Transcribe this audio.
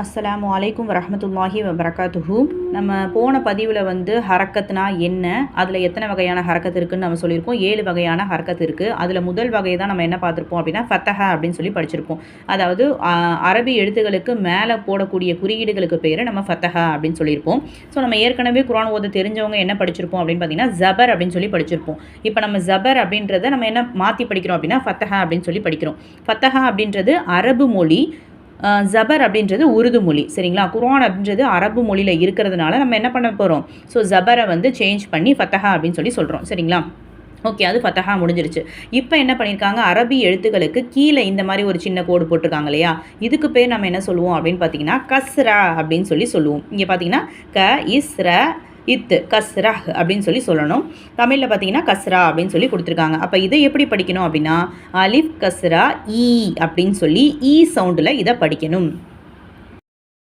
அஸ்ஸலாமு அலைக்கும் வரமத்துல்லாஹி வரகாத்துஹு நம்ம போன பதிவில் வந்து ஹரக்கத்னா என்ன? அதில் எத்தனை வகையான ஹரக்கத் இருக்குதுன்னு நம்ம சொல்லியிருக்கோம். ஏழு வகையான ஹரக்கத் இருக்குது அதில் முதல் வகையை தான் நம்ம என்ன பார்த்துருப்போம் அப்படின்னா ஃபத்தஹ அப்படின்னு சொல்லி படிச்சிருப்போம். அதாவது அரபி எழுத்துகளுக்கு மேலே போடக்கூடிய குறியீடுகளுக்கு பேர் நம்ம ஃபத்தஹ அப்படின்னு சொல்லியிருப்போம். ஸோ நம்ம ஏற்கனவே குரான் ஓத தெரிஞ்சவங்க என்ன படிச்சிருப்போம் அப்படின்னு பார்த்தீங்கன்னா ஜபர் அப்படின்னு சொல்லி படிச்சிருப்போம். இப்போ நம்ம ஜபர் அப்படின்றத நம்ம என்ன மாற்றி படிக்கிறோம் அப்படின்னா ஃபத்தஹ அப்படின்னு சொல்லி படிக்கிறோம். ஃபத்தஹா அப்படின்றது அரபு மொழி ஜபர் அப்படின்றது உருது மொழி சரிங்களா? குரான் அப்படின்றது அரபு மொழியில் இருக்கிறதுனால நம்ம என்ன பண்ண போகிறோம் ஸோ ஜபரை வந்து சேஞ்ச் பண்ணி ஃபத்தஹா அப்படின்னு சொல்லி சொல்கிறோம் சரிங்களா? ஓகே அது ஃபத்தஹா முடிஞ்சிருச்சு. இப்போ என்ன பண்ணியிருக்காங்க அரபி எழுத்துக்களுக்கு கீழே இந்த மாதிரி ஒரு சின்ன கோடு போட்டிருக்காங்க இல்லையா? இதுக்கு பேர் நம்ம என்ன சொல்லுவோம் அப்படின்னு பார்த்தீங்கன்னா கஸ்ரா அப்படின்னு சொல்லி சொல்லுவோம். இங்கே பார்த்தீங்கன்னா க இஸ்ர இத்து கஸ்ரஹ் அப்படின்னு சொல்லி சொல்லணும். தமிழில் பார்த்தீங்கன்னா கஸ்ரா அப்படின்னு சொல்லி கொடுத்துருக்காங்க. அப்போ இதை எப்படி படிக்கணும் அப்படின்னா அலிஃப் கஸ்ரா ஈ அப்படின்னு சொல்லி ஈ சவுண்டில் இதை படிக்கணும்.